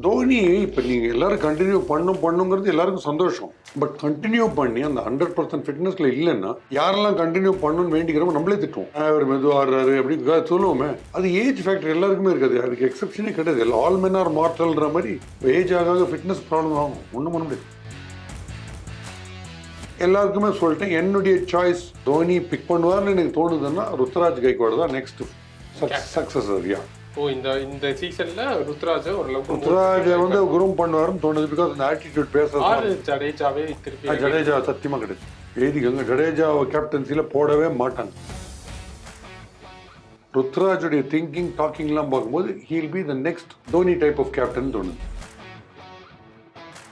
தோனி இப்போ நீங்கள் எல்லாரும் கண்டினியூ பண்ணும் பண்ணுங்கிறது எல்லாருக்கும் சந்தோஷம். பட் கண்டினியூ பண்ணி அந்த ஹண்ட்ரட் பர்சன்ட் ஃபிட்னஸ்ல இல்லைன்னா யாரெல்லாம் கண்டினியூ பண்ணணும்னு வேண்டிக்கிறோமோ நம்மளே திட்டுவோம். "ஆ, இவர் மெதுவாக ஆடுறாரு அப்படின்னு சொல்லுவோமே. அது ஏஜ் ஃபேக்டர் எல்லாருக்குமே இருக்காது. அதுக்கு எக்ஸப்ஷனே கிடையாது. ஆல் மென் ஆர் மார்டல்ன்ற மாதிரி ஏஜ் ஆக ஆக ஃபிட்னஸ் ப்ராப்ளம் ஆகும். ஒன்றும் பண்ண முடியாது. எல்லாருக்குமே சொல்லிட்டேன் என்னுடைய சாய்ஸ் தோனி பிக் பண்ணுவார்னு எனக்கு தோணுதுன்னா ருத்ராஜ் கைக்வாடு தான் நெக்ஸ்ட் சக்சஸர் யா ஓ இந்த இந்த சீசன்ல ருத்ராஜ ஓரளவுக்கு ருத்ராஜ் வந்து குரூம் பண்ணுவாருன்னு தோணுது பிகாஸ் அந்த ஆட்டிடியூட் பேசுறது ஜடேஜாவே திருப்பி ஜடேஜா சத்தியமா கிடையாது. எழுதிக்கோங்க ஜடேஜாவை கேப்டன்சில போடவே மாட்டாங்க. ருத்ராஜுடைய திங்கிங் டாக்கிங்லாம் பார்க்கும்போது he'll be the next Dhoni type of captain தோணுது.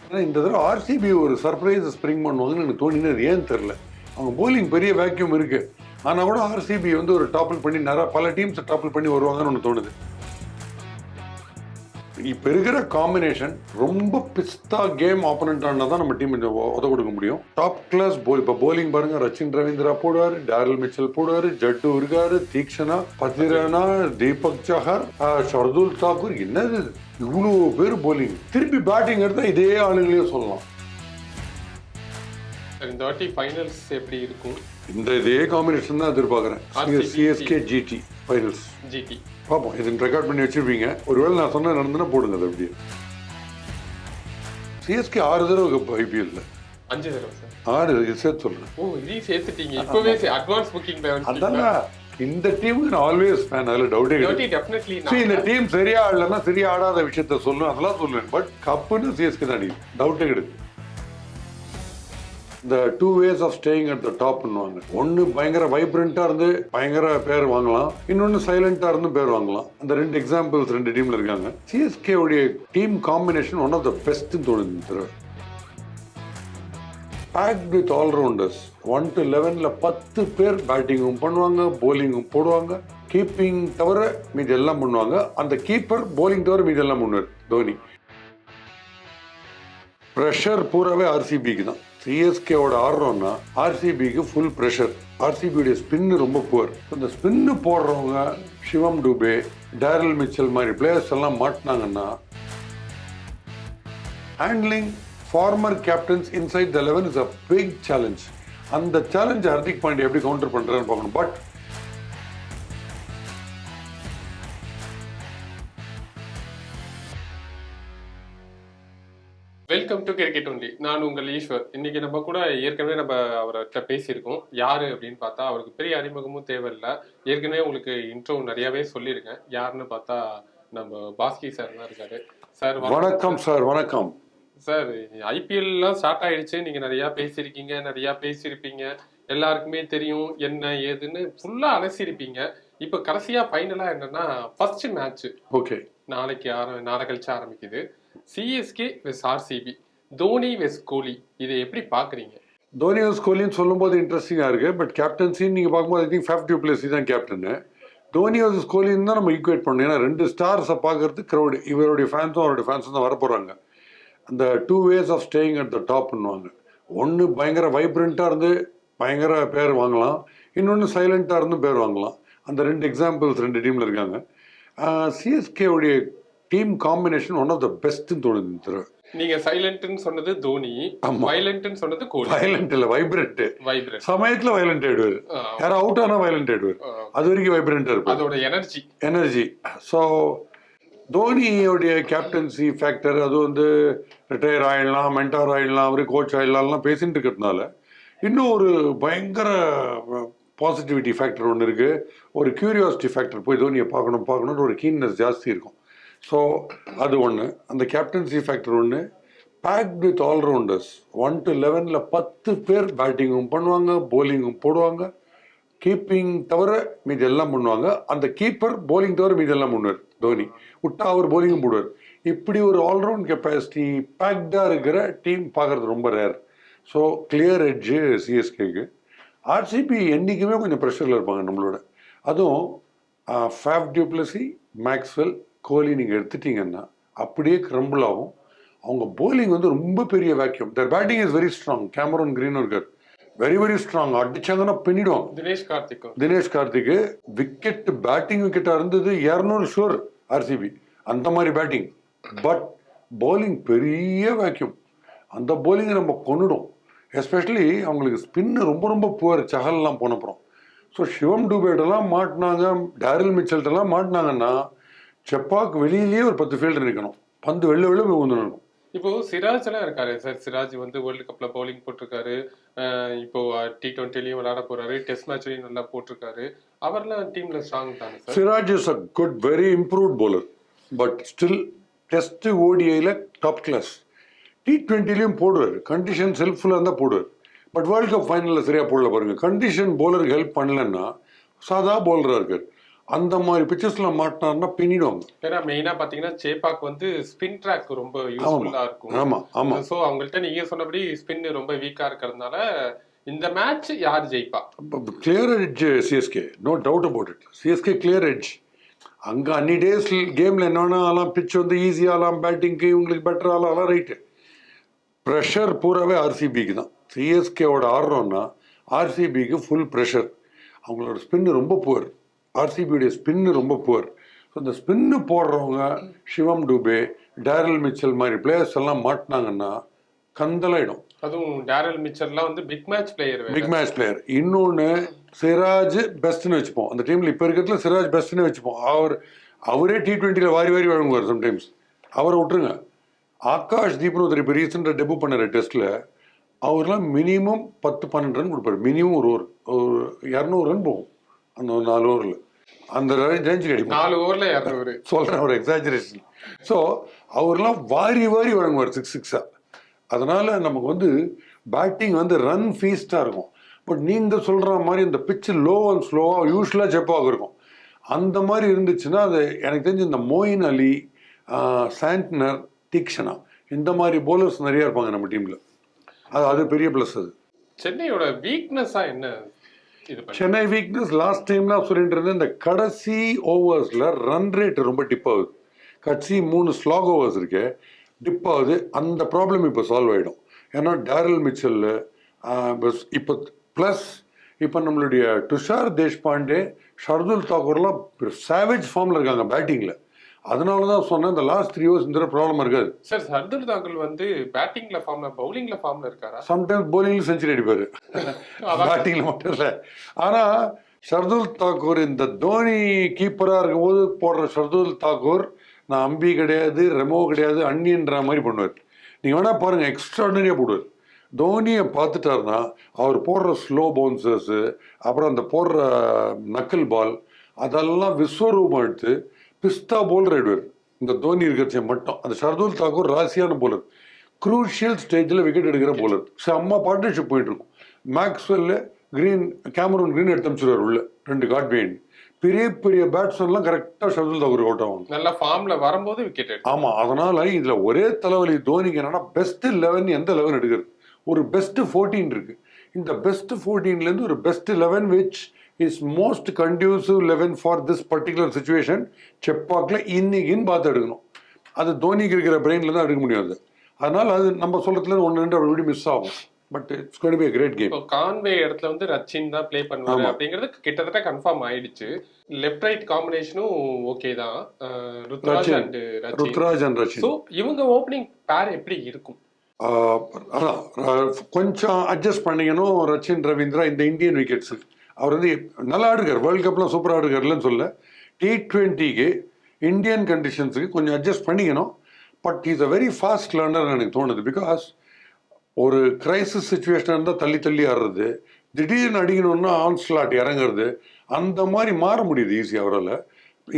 ஏன்னா இந்த தடவை ஆர்சிபி ஒரு சர்ப்ரைஸ் ஸ்ப்ரிங் பண்ணுவாங்கன்னு எனக்கு தோணினது ஏன்னு தெரில அவங்க போலிங் பெரிய வேக்யூம் இருக்கு. ஆனால் கூட ஆர்சிபி வந்து ஒரு டாப்பிள் பண்ணி நிறைய பல டீம்ஸ் டாப்பிள் பண்ணி வருவாங்கன்னு ஒன்று தோணுது. இப்போ இருக்கிற காம்பினேஷன் ரொம்ப பிஸ்தா கேம் ஆப்போனண்ட் ஆனால் தான் நம்ம டீம் கொஞ்சம் உத கொடுக்க முடியும். டாப் கிளாஸ் போல் இப்போ போலிங் பாருங்க. ரச்சின் ரவீந்திரா போடுவார் டேரல் மிச்சல் போடுவார் ஜட்டு இருக்காரு தீக்ஷனா பத்திரனா தீபக் சஹர் ஷர்துல் தாக்கூர் என்னது இவ்வளோ பேர் போலிங் திருப்பி பேட்டிங் எடுத்தால் இதே ஆளுங்களையும் சொல்லலாம். இந்த வாட்டி ஃபைனல்ஸ் எப்படி இருக்கும்? இந்த இதே காம்பினேஷன் தான் எதிர்பார்க்குறேன். சிஎஸ்கே ஜிடி ஃபைனல்ஸ் ஜிடி பார்ப்போம். இது ரெக்கார்ட் பண்ணி வச்சிருப்பீங்க. ஒருவேளை நான் சொன்ன நடந்துன்னா போடுங்க அது அப்படியே. சிஎஸ்கே ஆறு தடவை ஐபிஎல்ல அஞ்சு தடவை சார். ஆறு சேர்த்து சொல்றேன். ஓ இதையும் சேர்த்துட்டீங்க. இப்பவே அட்வான்ஸ் புக்கிங் அதான் இந்த டீமுக்கு நான் ஆல்வேஸ் ஃபேன் அதில் டவுட்டே கிடையாது. இந்த டீம் சரியா ஆடலன்னா சரியா ஆடாத விஷயத்த சொல்லும் அதெல்லாம் சொல்லுவேன். பட் கப்புன்னு சிஎஸ்கே தான் அடிக்கும் டவுட்டே கிடையாது. இந்த two ways of staying at the டாப்னுவாங்க ஒன்று பயங்கர வைப்ரண்ட்டாக இருந்து பயங்கர பேர் வாங்கலாம். இன்னொன்று சைலண்ட்டாக இருந்து பேர் வாங்கலாம். அந்த ரெண்டு எக்ஸாம்பிள்ஸ் ரெண்டு டீமில் இருக்காங்க. சிஎஸ்கே உடைய team combination one of the பெஸ்ட்னு தோணுது இந்த packed with allrounders one two லெவனில் பத்து பேர் பேட்டிங்கும் பண்ணுவாங்க போலிங்கும் போடுவாங்க. கீப்பிங் தவிர மீதி எல்லாம் பண்ணுவாங்க. அந்த கீப்பர் போலிங் தவிர மீதி எல்லாம் பண்ணுவார் தோனி. ப்ரெஷர் பூராவே ஆர்சிபிக்கு தான். சிஎஸ்கேவோட ஆடுறோம்னா ஆர்சிபிக்கு ஃபுல் ப்ரெஷர் ஆர்சிபியுடைய ஸ்பின்னு ரொம்ப புவர் இந்த ஸ்பின்னு போடுறவங்க சிவம் டூபே டேரல் மிச்சல் மாதிரி பிளேயர்ஸ் எல்லாம் மாட்டினாங்கன்னா handling former captains inside the eleven is a big challenge அந்த சேலஞ்ச் ஹர்திக் பாண்டியா எப்படி கவுண்டர் பண்ணுறான்னு பார்க்கணும். But welcome to cricket only நான் உங்கள் ஈஸ்வர். இன்னைக்கு நம்ம கூட ஏற்கனவே நம்ம அவர்கிட்ட பேசியிருக்கோம். யாரு அப்படின்னு பார்த்தா அவருக்கு பெரிய அறிமுகமும் தேவையில்லை. ஏற்கனவே உங்களுக்கு இன்ட்ரோ நிறையவே சொல்லியிருக்கேன். யாருன்னு பார்த்தா நம்ம பாஸ்கி சார் தான் இருக்காரு. சார் வணக்கம். சார் வணக்கம். சார் ஐபிஎல்லாம் ஸ்டார்ட் ஆயிடுச்சு. நீங்க நிறைய பேசியிருக்கீங்க நிறைய பேசியிருப்பீங்க. எல்லாருக்குமே தெரியும் என்ன ஏதுன்னு ஃபுல்லா அலசிருப்பீங்க இப்போ கடைசியா ஃபைனலா என்னன்னா ஃபர்ஸ்ட் மேட்ச் ஓகே நாளைக்கு ஆர நாளை கழிச்சு ஆரம்பிக்குது. CSK vs RCB Dhoni vs Kohli இதை எப்படி பார்க்குறீங்க? தோனி வெஸ் கோலின்னு சொல்லும்போது இன்ட்ரெஸ்டிங்காக இருக்குது பட் கேப்டன்சின்னு நீங்கள் பார்க்கும்போது ஐ திங்க் ஃபேஃப் டியூப்ளேசி தான் கேப்டனு தோனி வெஸ் கோலின்னு தான் நம்ம ஈக்குவேட் பண்ணணும். ஏன்னா ரெண்டு ஸ்டார்ஸை பார்க்கறது க்ரௌடு இவருடைய ஃபேன்ஸும் அவருடைய ஃபேன்ஸும் தான் வரப்போகிறாங்க அந்த two ways of staying at the டாப்னுவாங்க ஒன்று பயங்கர வைப்ரண்ட்டாக இருந்து பயங்கர பேர் வாங்கலாம் இன்னொன்று சைலண்ட்டாக இருந்து பேர் வாங்கலாம். அந்த ரெண்டு எக்ஸாம்பிள்ஸ் ரெண்டு டீமில் இருக்காங்க. சிஎஸ்கேவுடைய team combination one of the பெஸ்ட்னு தோணுது இந்த தடவை. நீங்க சைலண்ட்னு சொன்னது தோனி ஆமா. வைலண்ட்னு சொன்னது கோலி. வயலண்ட் இல்லை வைப்ரண்ட்டு வைப்ரண்ட் சமயத்தில் வயலண்ட் ஆயிடுவார். யாரும் அவுட் ஆனால் வயலண்ட் ஆயிடுவார். அது வரைக்கும் வைப்ரண்ட்டாக இருப்பார். அதோட எனர்ஜி எனர்ஜி ஸோ தோனியோடைய கேப்டன்சி ஃபேக்டர் அது வந்து ரிட்டையர் ஆயிடலாம் மென்டார் ஆயிடலாம் அவரு கோச் ஆயிடலாம்லாம் பேசிட்டு இருக்கிறதுனால இன்னும் ஒரு பயங்கர பாசிட்டிவிட்டி ஃபேக்டர் ஒன்று இருக்குது ஒரு கியூரியாசிட்டி ஃபேக்டர் போய் தோனியை பார்க்கணும் பார்க்கணுன்ற ஒரு கீன்னஸ் ஜாஸ்தி இருக்கும். ஸோ அது ஒன்று அந்த கேப்டன்சி ஃபேக்டர் ஒன்று packed with allrounders one two லெவனில் பத்து பேர் பேட்டிங்கும் பண்ணுவாங்க போலிங்கும் போடுவாங்க. கீப்பிங் தவிர மீதி எல்லாம் பண்ணுவாங்க. அந்த கீப்பர் போலிங் தவிர மீதி எல்லாம் பண்ணுவார் தோனி. விட்டா அவர் போலிங்கும் போடுவார். இப்படி ஒரு ஆல்ரவுண்ட் கெப்பாசிட்டி பேக்டாக இருக்கிற டீம் பார்க்கறது ரொம்ப ரேர் ஸோ கிளியர் எட்ஜு சிஎஸ்கேக்கு ஆர்சிபி என்றைக்குமே கொஞ்சம் ப்ரெஷரில் இருப்பாங்க நம்மளோட. அதுவும் ஃபேஃப் டியூப்ளசி மேக்ஸ்வெல் கோலி நீங்கள் எடுத்துட்டீங்கன்னா அப்படியே கிரம்பிள் ஆகும். அவங்க போலிங் வந்து ரொம்ப பெரிய vacuum their batting is very strong Cameron கிரீனும் இருக்கார் வெரி வெரி ஸ்ட்ராங் அடிச்சாங்கன்னா பின்னிடுவாங்க. தினேஷ் கார்த்திக். தினேஷ் கார்த்திக் விக்கெட் பேட்டிங் விக்கெட்டாக இருந்தது இரநூறு ஷோர் ஆர்சிபி அந்த மாதிரி பேட்டிங் பட் bowling பெரிய வேக்யூம் அந்த bowling-அ நம்ம கொன்னுடும். எஸ்பெஷலி அவங்களுக்கு ஸ்பின்னு ரொம்ப ரொம்ப புவர் சஹல்லாம் போனப்புறம் ஸோ சிவம் டூபேட்டெல்லாம் மாட்டினாங்க. டேரில் மிச்சல்ட்டெல்லாம் மாட்டினாங்கன்னா செப்பாக் வெளியிலேயே ஒரு பத்து ஃபீல்டு நிற்கணும் பந்து வெளில வெளில போய் வந்துடணும் இப்போ சிராஜ் எல்லாம் இருக்காரு? சார் சிராஜ் வந்து வேர்ல்டு கப்ல பவுலிங் போட்டிருக்காரு. இப்போ டி டுவெண்ட்டிலையும் விளையாட போறாரு. டெஸ்ட் மேட்ச்லயும் நல்லா போட்டிருக்காரு. அவர்லாம் டீம்ல ஸ்ட்ராங் தானே sir? Siraj is a good very improved bowler. But still test ஓடிஐயில் top class T ட்வெண்ட்டிலையும் போடுவார் கண்டிஷன் ஹெல்ப்ஃபுல்லாக இருந்தால் போடுவார். பட் வேர்ல்ட் கப் ஃபைனலில் சரியாக போடல பாருங்க. கண்டிஷன் bowler-க்கு ஹெல்ப் பண்ணலன்னா சாதா bowler-ஆ இருக்கார். அந்த மாதிரி பிச்சர்ஸில் மாட்டினார்னா பின்னிடுவாங்க. ஏன்னா மெயினா பாத்தீங்கன்னா சேப்பாக் வந்து ஸ்பின் ட்ராக் ரொம்ப யூஸ்ஃபுல்லா இருக்கும். ஆமாம் ஆமாம் சோ அவங்கள்ட்ட நீங்க சொன்னபடி ஸ்பின் ரொம்ப வீக்கா இருக்கிறதுனால இந்த மேட்ச் யார் ஜெயிப்பா? Clear edge CSK no doubt about it CSK clear edge அங்கே அன்னி டேஸ் கேமில் என்னென்னா ஆலாம் பிச் வந்து ஈஸியாக ஆலாம் பேட்டிங்க்கு இவங்களுக்கு பெட்டர் ஆலாம் ரைட்டு ப்ரெஷர் பூராவே ஆர்சிபிக்கு தான். சிஎஸ்கேவோட ஆடுறோம்னா ஆர்சிபிக்கு ஃபுல் ப்ரெஷர் அவங்களோட ஸ்பின்னு ரொம்ப புவர் ஆர்சிபியுடைய ஸ்பின்னு ரொம்ப புவர் ஸோ இந்த ஸ்பின்னு போடுறவங்க சிவம் டூபே டேரல் மிச்சல் மாதிரி பிளேயர்ஸ் எல்லாம் மாட்டினாங்கன்னா கந்தலாயிடும். அதுவும் டேரல் மிச்சர்லாம் வந்து big match player big match player இன்னொன்று சிராஜ் பெஸ்ட்னு வச்சுப்போம். அந்த டீமில் இப்போ இருக்கிறதுல சிராஜ் பெஸ்ட்னு வச்சுப்போம். அவர் அவரே டி ட்வெண்ட்டியில் வாரி வாரி வழங்குவார் சம்டைம்ஸ் அவரை விட்டுருங்க. ஆகாஷ் தீப்னு ஒருத்தர் இப்போ ரீசெண்டாக டெபு பண்ணார் டெஸ்ட்டில் அவர்லாம் மினிமம் பத்து பன்னெண்டு ரன் கொடுப்பாரு. மினிமம் ஒரு ஒரு இரநூறு ரன் போகும். அந்த ஒரு நாலு ஓவரில் அந்த ரேஞ்சுக்கு அடிப்பார் நாலு ஓவர்ல இரநூறு. சொல்கிறேன் ஒரு எக்ஸாஜரேஷன் ஸோ அவர்லாம் வாரி வாரி வழங்குவார் சிக்ஸ் சிக்ஸாக அதனால் நமக்கு வந்து பேட்டிங் வந்து ரன் ஃபீஸ்டாக இருக்கும். பட் நீங்கள் சொல்கிற மாதிரி இந்த பிச்சு லோ அண்ட் ஸ்லோவாக யூஸ்வலாக செப்பாக இருக்கும். அந்த மாதிரி இருந்துச்சுன்னா அது எனக்கு தெரிஞ்சு இந்த மோயின் அலி சாண்ட்னர் தீக்ஷனா இந்த மாதிரி bowlers நிறைய இருப்பாங்க நம்ம டீமில் அது அது பெரிய ப்ளஸ் அது. சென்னையோட வீக்னஸா என்ன? சென்னை வீக்னஸ் லாஸ்ட் டைம்லாம் சொல்லிட்டு இருந்தேன் இந்த கடைசி ஓவர்ஸில் ரன் ரேட் ரொம்ப டிப் ஆகுது. கடைசி மூணு ஸ்லாக் ஓவர்ஸ் இருக்கு டிப் ஆகுது. அந்த ப்ராப்ளம் இப்போ சால்வ் ஆகிடும் ஏன்னா டேரல் மிச்சல்லு இப்போ ப்ளஸ் இப்போ நம்மளுடைய துஷார் தேஷ்பாண்டே ஷர்துல் தாக்கூர்லாம் சேவேஜ் ஃபார்மில் இருக்காங்க பேட்டிங்கில் அதனால தான் சொன்னேன் இந்த லாஸ்ட் த்ரீ ஹவர்ஸ் இந்த ப்ராப்ளம் இருக்காது. சார் சர்துல் தாக்கல் வந்து பேட்டிங்ல ஃபார்ம்ல பவுலிங்ல ஃபார்ம்ல இருக்காரா? சம்டைம்ஸ் bowling செஞ்சுரி அடிப்பார். பேட்டிங்கில் மட்டும் இல்லை. ஆனால் ஷர்துல் தாக்கூர் இந்த தோனி கீப்பராக இருக்கும்போது போடுற ஷர்துல் தாக்கூர் நான் அம்பி கிடையாது ரெமோ கிடையாது அண்ணின்ற மாதிரி பண்ணுவார். நீங்கள் வேணால் பாருங்கள் எக்ஸ்ட்ராடனரியாக போடுவார். தோனியை பார்த்துட்டாருன்னா அவர் போடுற ஸ்லோ பவுன்சர்ஸு அப்புறம் அந்த போடுற நக்கல் பால் அதெல்லாம் விஸ்வரூபம் எடுத்து பிஸ்தா போல் ஆயிடுவார் இந்த தோனி இருக்கிறச்ச மட்டும். அந்த ஷர்துல் தாக்கூர் ராசியான போலர். குரூஷியல் ஸ்டேஜில் விக்கெட் எடுக்கிற போலர். செம்ம பார்ட்னர்ஷிப் போயிட்டு இருக்கும் மேக்ஸ்வெல்லு கிரீன் கேமரூன் கிரீன் எடுத்து அமைச்சிருவார் உள்ள. ரெண்டு காட் பெயின் பெரிய பெரிய பேட்ஸ்மேன்லாம் கரெக்டாக ஷர்துல் தாக்கூர் அவுட் ஆவாங்க. நல்ல ஃபார்ம்ல வரும்போது விக்கெட் ஆமாம் அதனால இதில் ஒரே தலைவலி தோனிக்கு என்னன்னா பெஸ்ட் லெவன் எந்த லெவன் எடுக்கிறது? ஒரு பெஸ்ட் ஃபோர்டீன் இருக்கு. இந்த பெஸ்ட் ஃபோர்டீன்லேருந்து ஒரு best eleven which is most conducive eleven for this particular situation செப்பாக்கில் இன்னைக்குன்னு பார்த்து எடுக்கணும் அது தோனிக்கு இருக்கிற பிரெயினில் தான் எடுக்க முடியாது அதனால அது நம்ம சொல்றதுல ஒன்று ரெண்டு அப்படி மிஸ் ஆகும். But it's got be great game Conway இடத்துல வந்து ரச்சின் தான் ப்ளே பண்ணுவாரு ஆமா. அப்படிங்கிறது கிட்டத்தட்ட கன்ஃபார்ம் ஆயிடுச்சு. லெஃப்ட் ரைட் காம்பினேஷனும் ஓகே தான் Ruturaj Rachin. And Rachin. Ruturaj and Rachin so இவங்க ஓப்பனிங் பேர் எப்படி இருக்கும்? அதான் கொஞ்சம் அட்ஜஸ்ட் பண்ணிக்கணும் ரச்சின் ரவீந்திரா இந்த இந்தியன் விக்கெட்ஸு அவர் வந்து நல்லா ஆடுகார் வேர்ல்டு கப்லாம் சூப்பராக ஆடுகார்லன்னு சொல்ல டி ட்வெண்ட்டிக்கு இந்தியன் கண்டிஷன்ஸுக்கு கொஞ்சம் அட்ஜஸ்ட் பண்ணிக்கணும். But is a very fast learner எனக்கு தோணுது. பிகாஸ் ஒரு கிரைசிஸ் சுச்சுவேஷன் இருந்தால் தள்ளி தள்ளி ஆடுறது திடீர்னு அடிக்கணும்னா ஆன் ஸ்லாட் இறங்குறது அந்த மாதிரி மாற முடியுது ஈஸியாக அவரால்.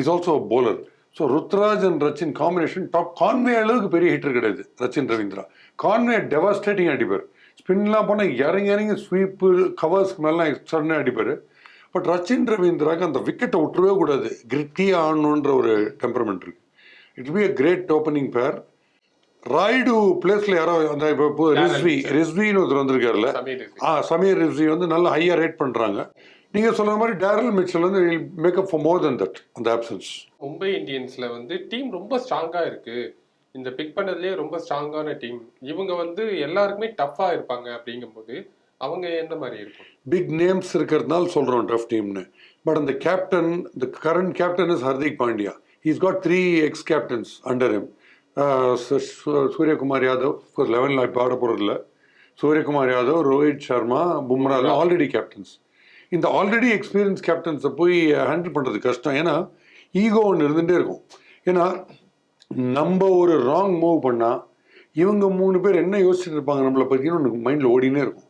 Is also bowler so Ruturaj and Rachin combination top Conway அளவுக்கு பெரிய ஹிட்டர் கிடையாது. ரச்சின் ரவீந்திரா கான்வே டெவாஸ்டேட்டிங் அடிப்பார். ஸ்பின்லாம் போனால் இறங்கி இறங்கி ஸ்வீப்பு கவர்ஸ்க்கு மேலாம் சடனாக அடிப்பார். பட் ரச்சின் ரவீந்திராக்கு அந்த விக்கெட்டை விட்டுறவே கூடாது. கிரிட்டியாக ஆடணுன்ற ஒரு டெம்பரமெண்ட் இருக்கு. It be a great opening pair Rayudu பிளேஸ்ல யாரோ அந்த இப்போ ரிஸ்வி ரிஸ்வின்னு ஒருத்தர் வந்திருக்காருல்ல. ஆ சமீர் ரிஸ்வி வந்து நல்லா ஹையாக ரேட் பண்ணுறாங்க நீங்கள் சொல்ற மாதிரி டேரல் மிச்சல் வந்து make up for more than that அந்த ஆப்சன்ஸ் மும்பை இந்தியன்ஸ்ல வந்து டீம் ரொம்ப ஸ்ட்ராங்கா இருக்கு. இந்த பிக் பண்ணதுலேயே ரொம்ப ஸ்ட்ராங்கான டீம் இவங்க வந்து எல்லாருக்குமே டஃப்பாக இருப்பாங்க அப்படிங்கும்போது அவங்க என்ன மாதிரி இருக்கும்? பிக் நேம்ஸ் இருக்கிறதுனால சொல்கிறோம் டஃப் டீம்னு பட் அந்த captain the current captain is Hardik Pandya is got three X captains under him Suryakumar Yadav லெவனில் இப்போ ஆட போகிறதில்ல சூரியகுமார் யாதவ் ரோஹித் சர்மா பும்ராலாம் ஆல்ரெடி கேப்டன்ஸ் இந்த ஆல்ரெடி எக்ஸ்பீரியன்ஸ் கேப்டன்ஸை போய் ஹேண்டில் பண்ணுறது கஷ்டம். ஏன்னா ஈகோ ஒன்று இருந்துகிட்டே இருக்கும். ஏன்னா நம்ம ஒரு ராங் மூவ் பண்ணால் இவங்க மூணு பேர் என்ன யோசிச்சுட்டு இருப்பாங்க? நம்மளை பற்றினு உனக்கு மைண்டில் ஓடினே இருக்கும்.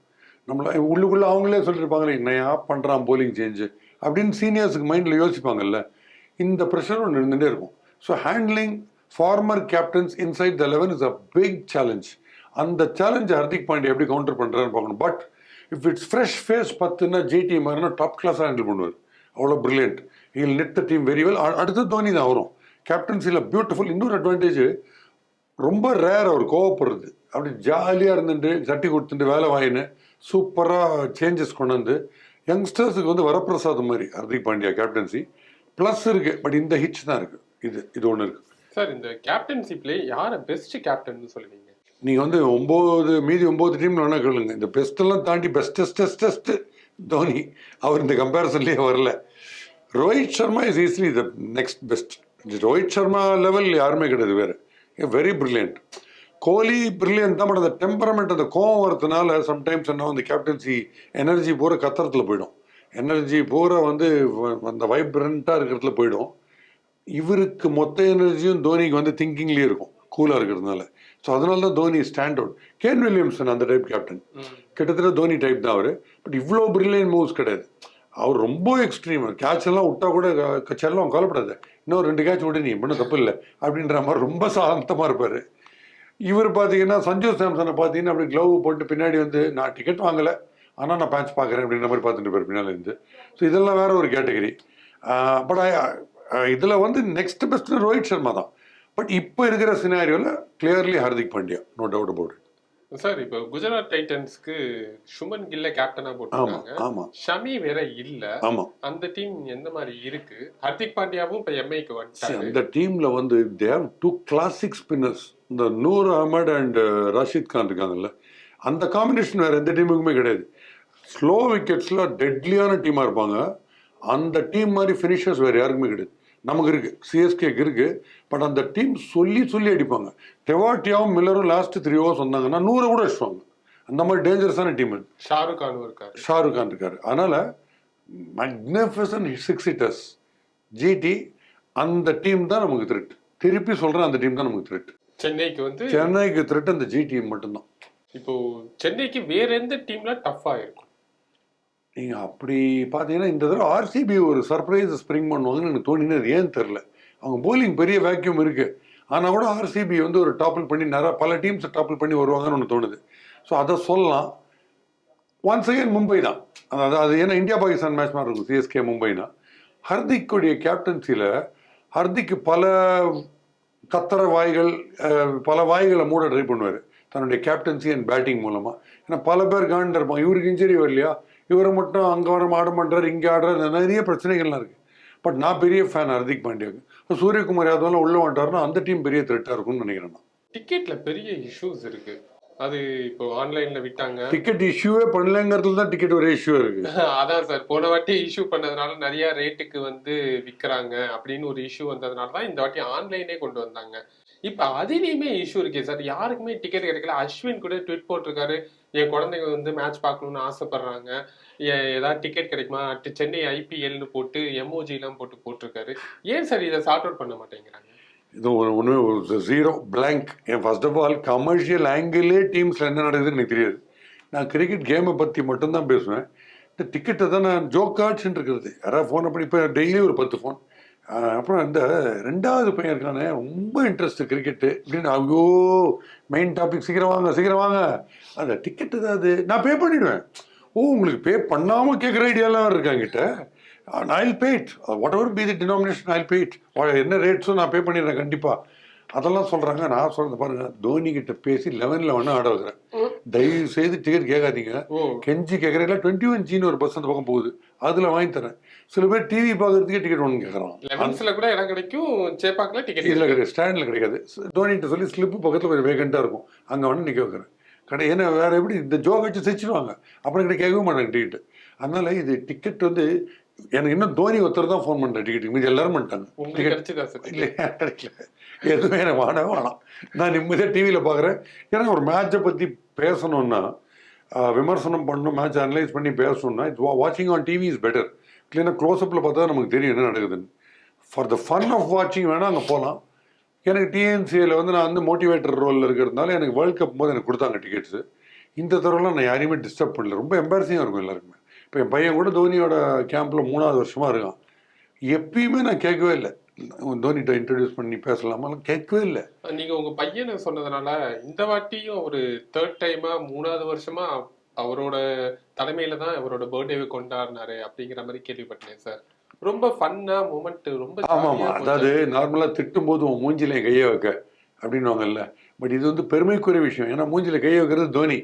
நம்மள உள்ளுக்குள்ளே அவங்களே சொல்லியிருப்பாங்களே என்னையா பண்ணுறான் போலிங் சேஞ்சு அப்படின்னு சீனியர்ஸுக்கு மைண்டில் யோசிப்பாங்கல்ல. இந்த ப்ரெஷர் ஒன்று இருந்துகிட்டே இருக்கும். So handling former captains inside the eleven is a big challenge அந்த சேலஞ்ச் ஹர்திக் பாண்டியா எப்படி கவுண்டர் பண்ணுறாருன்னு பார்க்கணும். But if it's fresh face பத்துன்னா ஜேடி மாதிரினா டாப் கிளாஸாக ஹேண்டில் பண்ணுவார். அவ்வளோ brilliant will knit the team very well அடுத்து தோனி தான் வரும் கேப்டன்சியில் பியூட்டிஃபுல் இன்னொரு அட்வான்டேஜ் ரொம்ப ரேர் அவர் கோவப்படுறது. அப்படி ஜாலியாக இருந்துட்டு சட்டி கொடுத்துட்டு வேலை வாங்கின்னு சூப்பராக சேஞ்சஸ் கொண்டு வந்து யங்ஸ்டர்ஸுக்கு வந்து வரப்பிரசாதம் மாதிரி ஹர்திக் பாண்டியா கேப்டன்சி ப்ளஸ் இருக்குது பட் இந்த ஹிட்ச் தான் இருக்குது இது இது ஒன்று இருக்குது சார் இந்த கேப்டன்ஷிப்ல யாரை பெஸ்ட் கேப்டன் சொல்லுவீங்க? நீங்கள் வந்து ஒம்பது மீதி ஒம்பது டீமில் வேணால் கேளுங்க. இந்த பெஸ்ட்டெல்லாம் தாண்டி பெஸ்டஸ்டஸ்டஸ்ட்டு தோனி அவர் இந்த கம்பேரிசன்லேயே வரல. Rohit Sharma is easily the next best Rohit Sharma level யாருமே கிடையாது வேறு. வெரி பிரில்லியன்ட் கோலி பிரில்லியன்ட் தான் பட் அந்த டெம்பரமெண்ட் அந்த கோவம் வரதுனால சம்டைம்ஸ் என்ன வந்து கேப்டன்சி எனர்ஜி பூரா கத்துறதுல போயிடும். எனர்ஜி பூரா வந்து வ- அந்த வைப்ரண்ட்டாக இருக்கிறதுல போயிடும். இவருக்கு மொத்த எனர்ஜியும் தோனிக்கு வந்து திங்கிங்லேயே இருக்கும் கூலாக இருக்கிறதுனால. ஸோ அதனால தான் Dhoni stand out Kane Williamson அந்த டைப் கேப்டன் கிட்டத்தட்ட தோனி டைப் தான் அவர். பட் இவ்வளோ பிரில்லியன் மூவ்ஸ் கிடையாது. அவர் ரொம்ப எக்ஸ்ட்ரீம் கேட்ச் எல்லாம் விட்டா கூட க- செல்லம் கவலைப்படாது. இன்னும் ரெண்டு கேட்ச் விடு நீ இன்னும் தப்பு இல்லை. அப்படின்ற மாதிரி ரொம்ப சாந்தமாக இருப்பார். இவர் பார்த்தீங்கன்னா சஞ்சு சாம்சனை பார்த்தீங்கன்னா அப்படி க்ளவ் போட்டு பின்னாடி வந்து நான் டிக்கெட் வாங்கலை. ஆனால் நான் பேட்ச் பார்க்குறேன் அப்படின்ற மாதிரி பார்த்துட்டு இருப்பார் பின்னால் இருந்து. ஸோ இதெல்லாம் வேற ஒரு கேட்டகரி பட் இதில் வந்து நெக்ஸ்ட் பெஸ்ட் ரோஹித் சர்மா தான். பட் இப்போ இருக்கிற சினாரியோவில் clearly Hardik Pandya. No doubt about sir இப்போ குஜராத் டைட்டன்ஸ்க்கு சுமன் கில்ல கேப்டனா போட்டிருக்காங்க. ஆமாம் ஷமி வேற இல்ல. ஆமாம் அந்த டீம் எந்த மாதிரி இருக்கு? ஹர்திக் பாண்டியாவும் இப்ப எம்ஐக்கு வந்துட்டாரு. அந்த டீம்ல வந்து they have two classic spinners இந்த நூர் அஹமட் அண்ட் ரஷீத் கான் இருக்காங்கல்ல அந்த காம்பினேஷன் வேற எந்த டீமுக்குமே கிடையாது. ஸ்லோ விக்கெட்ஸ்ல டெட்லியான டீமா இருப்பாங்க. அந்த டீம் மாதிரி ஃபினிஷர்ஸ் வேற யாருக்குமே கிடையாது. நமக்கு இருக்கு. சிஎஸ்கேக்கு இருக்கு. பட் அந்த டீம் சொல்லி சொல்லி அடிப்பாங்க. டெவாட்டியாவும் மில்லரும் லாஸ்ட் த்ரீ ஓவர்ஸ் வந்தாங்கன்னா நூறு கூட அடிச்சுவாங்க அந்த மாதிரி டேஞ்சரஸான டீம் ஷாருக் கானும் இருக்காரு. ஷாருக் கான் இருக்காரு. அதனால மேக்னிஃபிசன்ட் சிக்ஸ் ஹிட்டர்ஸ் ஜிடி அந்த டீம் தான் நமக்கு த்ரெட் திருப்பி சொல்றேன் அந்த டீம் தான் நமக்கு த்ரெட் சென்னைக்கு வந்து சென்னைக்கு த்ரெட் அந்த ஜி டீம் மட்டும்தான். இப்போ சென்னைக்கு வேற எந்த டீம்ல டஃபா இருக்கும்? நீங்கள் அப்படி பார்த்தீங்கன்னா இந்த தடவை ஆர்சிபி ஒரு சர்ப்ரைஸ் ஸ்ப்ரிங் பண்ணுவாங்கன்னு எனக்கு தோணினது. ஏன்னு தெரில அவங்க போலிங் பெரிய வேக்யூம் இருக்குது ஆனால் கூட ஆர்சிபி வந்து ஒரு டாப்பிள் பண்ணி நிறைய பல டீம்ஸை டாப்பிள் பண்ணி வருவாங்கன்னு ஒன்று தோணுது. ஸோ அதை சொல்லலாம். ஒன்ஸ் அகேன் மும்பை தான். அதாவது அது ஏன்னா இந்தியா பாகிஸ்தான் மேட்ச் மாதிரி இருக்கும். சிஎஸ்கே மும்பைனா ஹர்திக்குடைய கேப்டன்சியில் ஹர்திக் பல கத்தர வாய்கள் பல வாய்களை மூட ட்ரை பண்ணுவார். தன்னுடைய கேப்டன்சி அண்ட் பேட்டிங் மூலமாக ஏன்னா பல பேர் காண்டு இவருக்கு இன்ஜுரி வரலையா? இவரை மட்டும் அங்கே வர ஆட மாட்டார் இங்கே ஆடுறாரு நிறைய பிரச்சனைகள்லாம் இருக்குது பட் நான் பெரிய ஃபேன் ஹர்திக் பாண்டியாவுக்கு. சூரியகுமார் யாதவ்லாம் உள்ளே வந்துட்டாருன்னா அந்த டீம் பெரிய த்ரெட்டாக இருக்கும்னு நினைக்கிறேன் நான். டிக்கெட்ல பெரிய இஷ்யூஸ் இருக்கு. அது இப்போ ஆன்லைன்ல விட்டாங்க. டிக்கெட் இஷ்யூவே பண்ணலங்கிறதுல தான் டிக்கெட் ஒரே இஷ்யூ இருக்குது அதான் சார் போன வாட்டி இஷ்யூ பண்ணதுனால நிறைய ரேட்டுக்கு வந்து விக்கிறாங்க அப்படின்னு ஒரு இஷ்யூ வந்ததுனால தான் இந்த வாட்டி ஆன்லைனே கொண்டு வந்தாங்க. இப்ப அதுலயுமே இஷ்யூ இருக்கே சார் யாருக்குமே டிக்கெட் கிடைக்கல. அஸ்வின் கூட ட்வீட் போட்டிருக்காரு. என் குழந்தைங்க வந்து மேட்ச் பார்க்கணும்னு ஆசைப்படுறாங்க. ஏதாவது டிக்கெட் கிடைக்குமா? சென்னை ஐபிஎல்னு போட்டு எம்ஓஜிலாம் போட்டு போட்டிருக்காரு. ஏன் சார் இதை சார்ட் அவுட் பண்ண மாட்டேங்கிறாங்க? இது ஒரு ஒன்று ஒரு ஜீரோ பிளாங்க் என் ஃபர்ஸ்ட் ஆஃப் ஆல் கமர்ஷியல் ஆங்கிளே டீம்ஸில் என்ன நடக்குதுன்னு எனக்கு தெரியாது. நான் கிரிக்கெட் கேமை பற்றி மட்டும்தான் பேசுவேன். இந்த டிக்கெட்டை தான் நான் ஜோக் கார்ட்ஸ்ன்னு இருக்கிறது. யாராவது ஃபோன் பண்ணி இப்போ டெய்லி ஒரு பத்து ஃபோன் அப்புறம் இந்த ரெண்டாவது பையன் இருக்கானே ரொம்ப இன்ட்ரெஸ்ட் கிரிக்கெட்டு அப்படின்னு ஐயோ மெயின் டாபிக் சீக்கிரம் வாங்க சீக்கிரம் வாங்க. அந்த டிக்கெட் ஏதாவது நான் பே பண்ணிடுவேன். ஓ உங்களுக்கு பே பண்ணாமல் கேட்குற ஐடியாலாம் இருக்காங்கிட்ட I'll bet whatever be the denomination I'll bet என்ன ரேட்ஸும் நான் பே பண்ணிடுறேன் கண்டிப்பாக அதெல்லாம் சொல்கிறாங்க நான் சொல்றது பாருங்க. தோனி கிட்ட பேசி லெவனில் வேணா ஆட வைக்கிறேன். தயவு செய்து டிக்கெட் கேட்காதீங்க. கெஞ்சி கேட்குறீங்களா? டுவெண்ட்டி ஒன் ஜின்னு ஒரு பஸ் அந்த பக்கம் போகுது. அதில் வாங்கி தரேன். சில பேர் டிவி பார்க்கறதுக்கே டிக்கெட் ஒன்று கேட்குறான் லெவன்ஸ்ல கூட இடம் கிடைக்கும். சேப்பாக்ல டிக்கெட் இதில் கிடையாது. ஸ்டாண்டில் கிடைக்காது. தோனிகிட்ட சொல்லி ஸ்லிப்பு பக்கத்தில் கொஞ்சம் வேகண்ட்டாக இருக்கும். அங்கே வேணா நிற்க வைக்கிறேன். கடை ஏன்னா வேறு எப்படி? இந்த ஜோக் வச்சு சிரிச்சிடுவாங்க. அப்புறம் கிட்ட கேட்கவே மாட்டாங்க டிக்கெட்டு அதனால் இது டிக்கெட் வந்து எனக்கு இன்னும் தோனி ஒருத்தர் தான் ஃபோன் பண்ணுறேன் டிக்கெட்டுக்கு மீதி எல்லாரும் பண்ணிட்டாங்க. சார் இல்லை கிடைக்கல. எதுவுமே எனக்கு வாடவே வேணாம். நான் நிம்மதியாக டிவியில் பார்க்குறேன் ஏன்னா ஒரு மேட்சை பற்றி பேசணும்னா விமர்சனம் பண்ணணும் மேட்ச் அனலைஸ் பண்ணி பேசணும்னா இட்ஸ் வாட்சிங் ஆன் டிவி இஸ் பெட்டர் இல்லைன்னா க்ளோஸ்அப்பில் பார்த்தா நமக்கு தெரியும் என்ன நடக்குதுன்னு. ஃபார் த ஃபன் ஆஃப் வாட்சிங் வேணால் அங்கே போகலாம் எனக்கு டிஎன்சியில் வந்து நான் வந்து மோட்டிவேட்டர் ரோலில் இருக்கிறதுனால எனக்கு வேர்ல்ட் கப் போது எனக்கு கொடுத்தாங்க டிக்கெட்ஸு இந்த தடவைலாம் நான் யாரையுமே டிஸ்டர்ப் பண்ணல. ரொம்ப எம்பாரசிங்காக இருக்கும் எல்லாருக்குமே. இப்போ என் பையன் கூட தோனியோட கேம்பில் மூணாவது வருஷமாக இருக்கான். எப்பயுமே நான் கேட்கவே இல்லை. தோனிகிட்ட இன்ட்ரடியூஸ் பண்ணி பேசலாமாலாம் கேட்கவே இல்லை. நீங்க உங்க பையனை சொன்னதுனால இந்த வாட்டியும் ஒரு தேர்ட் டைமா மூணாவது வருஷமா அவரோட தலைமையில தான் அவரோட பர்த்டேவை கொண்டாடினாரு அப்படிங்கிற மாதிரி கேள்விப்பட்டேன் சார் ரொம்ப ஃபன்னா மூமெண்ட் ரொம்ப ஆமாம் போச்சு. அதாவது நார்மலாக திட்டும் போது உன் மூஞ்சில என் கையை வைக்க அப்படின்னுவாங்கல்ல. பட் இது வந்து பெருமைக்குரிய விஷயம். ஏன்னா மூஞ்சில கையை வைக்கிறது தோனி.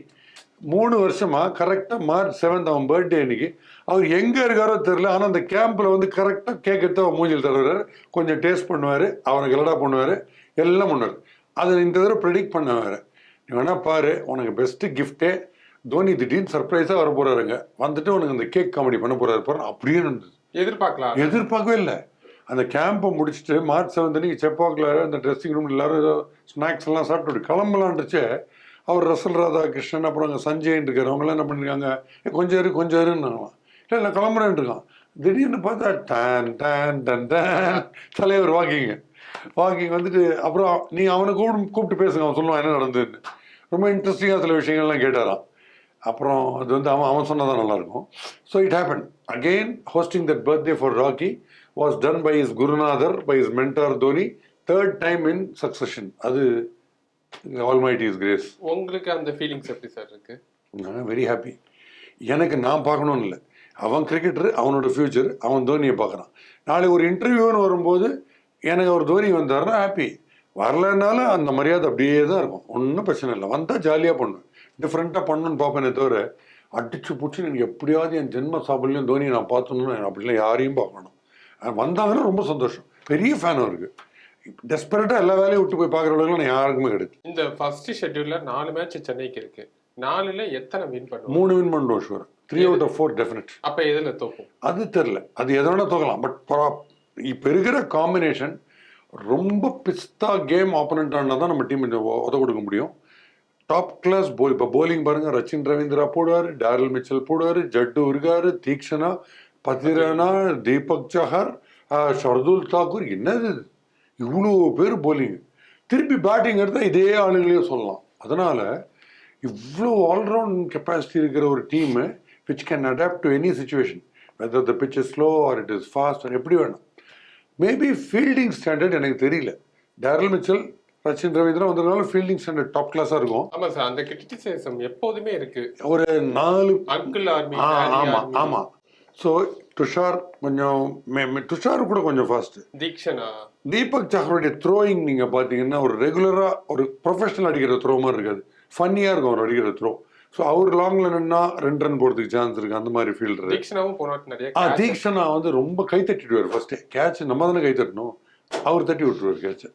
மூணு வருஷமா கரெக்டாக மார்ச் செவன்த் அவன் பர்த்டே அன்னைக்கு. அவர் எங்கே இருக்காரோ தெரில ஆனால் அந்த கேம்பில் வந்து கரெக்டாக எடுத்து அவன் மூஞ்சில் தருவார் கொஞ்சம் டேஸ்ட் பண்ணுவார் அவனுக்கு எல்லடா பண்ணுவார் எல்லாம் பண்ணுவார். அதை இந்த தடவை ப்ரெடிக்ட் பண்ணுவார் நீ வேணா பாரு உனக்கு பெஸ்ட்டு கிஃப்ட்டே தோனி திடீர்னு சர்ப்ரைஸாக வர போறாருங்க. வந்துட்டு உனக்கு இந்த கேக் காமெடி பண்ண போறாரு பாரு அப்படியே நடந்தது. எதிர்பார்க்கலாம். எதிர்பார்க்கவே இல்லை. அந்த கேம்பை முடிச்சுட்டு மார்ச் செவன்த் அன்னைக்கு செப்பாக்கில் அந்த ட்ரெஸ்ஸிங் ரூம் எல்லாரும் ஏதோ ஸ்நாக்ஸ் எல்லாம் சாப்பிட்டு கிளம்பலான்டுச்சு அவர் ரசல் ராதாகிருஷ்ணன் அப்புறம் அங்கே சஞ்சய்ன்னு இருக்கார். அவங்களாம் என்ன பண்ணிருக்காங்க? கொஞ்சம் இரு கொஞ்சம் இருன்னாங்களாம் இல்லை நான் கிளம்புறேன் இருக்கான். திடீர்னு பார்த்தா டேன் டேன் டன் டேன் தலைவர் வாக்கிங்க வாக்கிங் வந்துட்டு அப்புறம் நீ அவனை கூப்பிட்டு கூப்பிட்டு பேசுங்க அவன் சொல்லுவான் என்ன நடந்ததுன்னு ரொம்ப இன்ட்ரெஸ்டிங்காக சில விஷயங்கள்லாம் கேட்டாராம். அப்புறம் அது வந்து அவன் அவன் சொன்னதான் நல்லாயிருக்கும் so it happen again hosting that birthday for Rocky was done by his குருநாதர் by his mentor Dhoni third time in succession அது ஆல்மைட்டி இஸ் கிரேஸ் உங்களுக்கு அந்த ஃபீலிங்ஸ் எப்படி சார் இருக்கு? நான் வெரி ஹாப்பி எனக்கு நான் பார்க்கணும்னு இல்லை. அவன் கிரிக்கெட்டர் அவனோட ஃப்யூச்சர் அவன் தோனியை பார்க்குறான். நாளைக்கு ஒரு இன்டர்வியூன்னு வரும்போது எனக்கு ஒரு தோனி வந்தாருன்னா ஹாப்பி வரலனாலும் அந்த மரியாதை அப்படியே தான் இருக்கும். ஒன்றும் பிரச்சனை இல்லை. வந்தால் ஜாலியாக பண்ணுவேன். டிஃப்ரெண்ட்டாக பண்ணணும்னு பார்ப்பேனே தவிர அடிச்சு பிடிச்சி எனக்கு எப்படியாவது என் ஜென்ம சாப்பிட்லையும் தோனியை நான் பார்த்தணும்னு அப்படிலாம் யாரையும் பார்க்கணும் வந்தாங்கன்னா ரொம்ப சந்தோஷம். பெரிய ஃபேனும் இருக்குது டெஸ்பரேட்டாக எல்லா வேலையும் விட்டு போய் பார்க்குற அளவுக்கு நான் யாருக்குமே கிடையாது இந்த ஃபர்ஸ்ட் ஷெட்யூல்ல நாலு மேட்ச் சென்னைக்கு இருக்கு. நாலுல எத்தனை வின் பண்ணுவோம் மூணு வின் பண்ணுறோம் sure three out of four definite அப்ப எதுல தோப்போம் அது தெரில அது எதை வேணா தோக்கலாம். பட் இப்போ இருக்கிற காம்பினேஷன் ரொம்ப பிஸ்தா கேம் ஆப்போனண்ட் ஆனால் தான் நம்ம டீம் உத கொடுக்க முடியும். டாப் கிளாஸ் போல் இப்போ போலிங் பாருங்க. ரச்சின் ரவீந்திரா போடுவார் டேரல் மிச்சல் போடுவார் ஜட்டு இருக்காரு தீக்ஷனா பத்திரனா தீபக் சஹர் ஆஹ், ஷர்துல் தாக்கூர். என்னது? இவ்வளோ பேர் போலிங் திருப்பி பேட்டிங் எடுத்தால் இதே ஆளுங்களையே சொல்லலாம். அதனால இவ்வளோ ஆல்ரவுண்ட் கெப்பாசிட்டி இருக்கிற ஒரு team which can adapt to any situation whether the pitch is slow or it is fast எப்படி வேணும். மேபி ஃபீல்டிங் ஸ்டாண்டர்ட் எனக்கு தெரியல. டேரல் மிச்சல் ரச்சின் ரவீந்திரா வந்ததுனால ஃபீல்டிங் ஸ்டாண்டர்ட் டாப் கிளாஸாக இருக்கும். ஆமா சார் அந்த கிரிட்டிசிசம் எப்போதுமே இருக்கு. ஒரு நாலு அங்கிள் ஆர்மி ஆமாம் ஆமாம் ஸோ துஷார் கொஞ்சம் துஷார் கூட கொஞ்சம் ஃபாஸ்ட்டு தீக்ஷனா? தீபக் சஹருடைய த்ரோயிங் நீங்கள் பார்த்தீங்கன்னா ஒரு ரெகுலராக ஒரு ப்ரொஃபஷனல் அடிக்கிற த்ரோ மாதிரி இருக்காது. ஃபன்னியாக இருக்கும் அவர் அடிக்கிற த்ரோ ஸோ அவர் லாங்கில் நின்னா ரெண்டு ரன் போகிறதுக்கு சான்ஸ் இருக்குது அந்த மாதிரி ஃபீல்டர் தீக்ஷனாவும் நிறைய ஆ தீக்ஷனா வந்து ரொம்ப கை தட்டிடுவார் ஃபர்ஸ்டே கேட்ச் நம்ம தானே கை தட்டணும். அவர் தட்டி விட்டுருவார் கேட்சை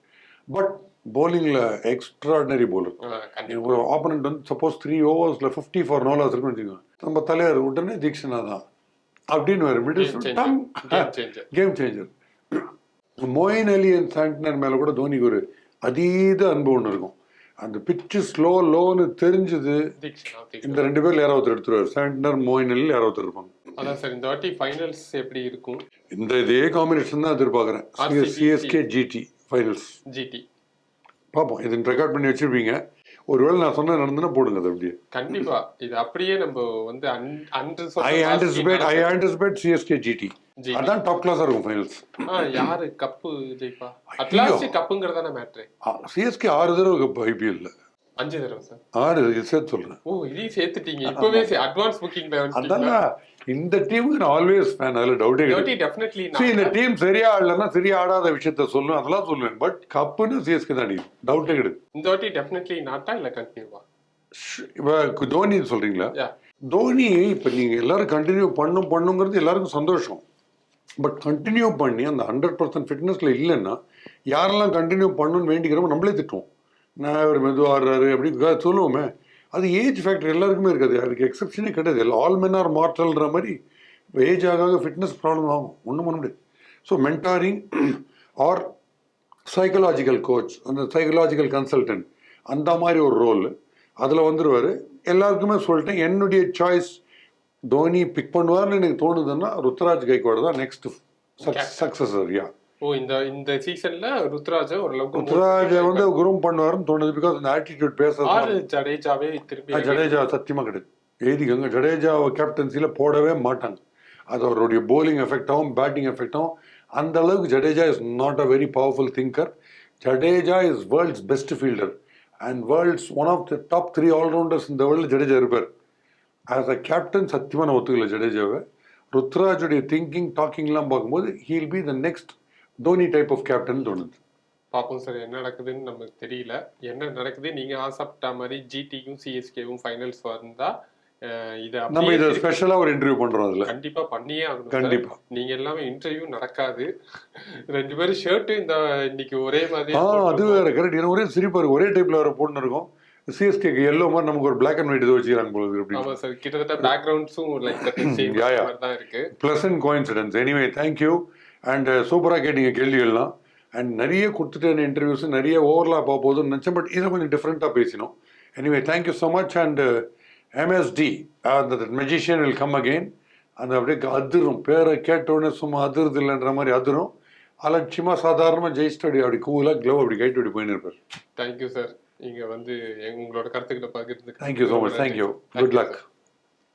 பட் bowlingல எக்ஸ்ட்ராடினரி கண்டிப்பா. ஒரு ஆப்பனண்ட் வந்து சப்போஸ் த்ரீ ஓவர்ஸில் ஃபிஃப்டி ஃபார் நோலாஸ் இருக்குன்னு வச்சுக்கோங்க. நம்ம தலைவர் உடனே தீக்ஷனா தான். அப்படின்னு. Game changer. Game changer Moeen Ali and Santner மேலே கூட தோனிக்கு ஒரு அதீத அன்பு ஒன்று இருக்கும். அந்த பிச்சு ஸ்லோ லோன்னு தெரிஞ்சது இந்த ரெண்டு பேர்ல யாராவது ஒருத்தர் எடுத்துருவார். சாண்டனர் மோயின் அலி யாராவது ஒருத்தர் இருப்பாங்க. அதான் சார் இந்த வாட்டி ஃபைனல்ஸ் எப்படி இருக்கும்? இந்த இதே காம்பினேஷன் தான் எதிர்பார்க்குறேன். சிஎஸ்கே ஜிடி ஃபைனல்ஸ் ஜிடி பார்ப்போம் இது ரெக்கார்ட் பண்ணி வச்சிருப்பீங்க. ஒருவேளை நான் சொன்ன நடந்துன்னா போடுங்க அது அப்படியே. கண்டிப்பா. இது அப்படியே நம்ம வந்து I anticipate I anticipate CSK GT. அதான் டாப் கிளாஸாக இருக்கும் ஃபைனல்ஸ் யாரு? கப்பு ஜெயிப்பா? அட்லாஸ்ட் கப்புங்கிறதான மேட்ரு சிஎஸ்கே ஆறு தடவை கப் ஐபிஎல்ல அஞ்சு தடவை சார். ஆறு சேர்த்து சொல்றேன். ஓ இதையும் சேர்த்துட்டீங்க. இப்பவே அட்வான்ஸ் புக்கிங்ல அதான் இந்த டீமுக்கு நான் ஆல்வேஸ் ஃபேன் அதில் டவுட்டே கிடையாது. இந்த டீம் சரியா ஆடலன்னா சரியா ஆடாத விஷயத்த சொல்லுவேன் அதெல்லாம் சொல்லுவேன் பட் கப்புன்னு சிஎஸ்கே தான் அடிக்கும் டவுட்டே கிடையாது. இந்த வாட்டி டெஃபினெட்லி நாட்டா இல்ல கண்டினியூவா இப்ப தோனி சொல்றீங்களா? தோனி இப்போ நீங்கள் எல்லாரும் கண்டினியூ பண்ணும் பண்ணுங்கிறது எல்லாருக்கும் சந்தோஷம். பட் கண்டினியூ பண்ணி அந்த ஹண்ட்ரட் பர்சன்ட் ஃபிட்னஸில் இல்லைன்னா யாரெல்லாம் கண்டினியூ பண்ணணும்னு வேண்டிக்கிறோமோ நம்மளே திட்டுவோம். நான் ஒரு மெதுவாடுறாரு அப்படின்னு சொல்லுவோமே. அது ஏஜ் ஃபேக்டர் எல்லாருக்குமே இருக்காது. அதுக்கு எக்ஸப்ஷனே கிடையாது. ஆல் மென் ஆர் மார்டல்ன்ற மாதிரி ஏஜ் ஆக ஃபிட்னஸ் ப்ராப்ளம் ஆகும். ஒன்றும் பண்ண முடியாது. So mentoring or psychological coach அந்த சைக்கலாஜிக்கல் கன்சல்டன்ட் அந்த மாதிரி ஒரு ரோல் அதில் வந்துடுவார் எல்லாருக்குமே சொல்லிட்டேன். என்னுடைய சாய்ஸ் தோனி பிக் பண்ணுவார்னு எனக்கு தோணுதுன்னா ருத்ராஜ் கைக்வாடு தான் நெக்ஸ்ட் சக்சஸர் யா ஓ இந்த இந்த சீசன்ல ருத்ராஜ ஓரளவுக்கு ருத்ராஜை வந்து குரூம் பண்ணுவாருன்னு தோணுது பிகாஸ் அந்த ஆட்டிடியூட் பேசுறது ஜடேஜாவே திருப்பி ஜடேஜா சத்தியமா கிடையாது எழுதிக்கோங்க ஜடேஜா கேப்டன்சில போடவே மாட்டாங்க. அது அவருடைய bowling எஃபெக்ட் ஆகும் பேட்டிங் எஃபெக்ட் ஆகும் அந்த அளவுக்கு Jadeja is not a very powerful thinker Jadeja is world's best fielder and world's one of the top three allrounders இந்த வேர்ல்டு ஜடேஜா இருப்பார். ஆஸ் அ கேப்டன் சத்தியமா நான் ஒத்துக்கல ஜடேஜாவை ருத்ராஜுடைய திங்கிங் டாக்கிங்லாம் பார்க்கும்போது he'll be the next Dhoni type of captain தோணுது. பாப்போம் sir என்ன நடக்குதுன்னு நமக்கு தெரியல. என்ன நடக்குது? நீங்க ஆசைப்பட்ட மாதிரி ஜிடிக்கும் சிஎஸ்கேவும் ஃபைனல்ஸ் வந்தா அஹ், இத நம்ம இதை திருப்பி ஸ்பெஷலா ஒரு இன்டர்வியூ பண்றோம் அதுல. கண்டிப்பா பண்ணியே ஆகணும் sir. கண்டிப்பா. நீங்க எல்லாமே இன்டர்வியூ நடக்காது. ரெண்டு பேரும் ஷர்ட் இந்த இன்னைக்கு ஒரே மாதிரி ஆ அது. வேற கரெக்ட் எனக்கு ஒரே சிரிப்பா இருக்கு. ஒரே டைப்ல வேற போட்டுன்னு இருக்கும். சிஎஸ்கேக்கு எல்லோ மாதிரி நமக்கு ஒரு பிளாக் அண்ட் ஒயிட் இது வச்சுக்கிறாங்க போல இருக்கு ஆமா சார் கிட்டத்தட்ட பேக்ரவுண்ட்ஸும் லைக் yeah. மாதிரி தான் இருக்கு. Pleasant coincidence anyway thank you and சூப்பராக கேட்டீங்க கேள்விகள்லாம். அண்ட் நிறைய கொடுத்துட்டேன் இன்டர்வியூஸ் நிறைய ஓவர்லாப் ஆக போகுதுன்னு நினச்சேன் பட் இதை கொஞ்சம் டிஃப்ரெண்ட்டாக பேசினோம். Anyway thank you so much and MSD அந்த மெஜிஷியன் வில் கம் அகெயின் அந்த அப்படியே அதிரும். பேரை கேட்டோடனே சும்மா அதிருது இல்லைன்ற மாதிரி அதிரும். அலட்சியமாக சாதாரணமாக ஜெயிச்சிட்டு அப்படி அப்படி கூலாக க்ளோ அப்படி கைட்டு அப்படி போயின்னு இருப்பார். தேங்க்யூ சார் நீங்க வந்து உங்களோட கருத்துக்களை பகிர்ந்து thank you so much thank you good luck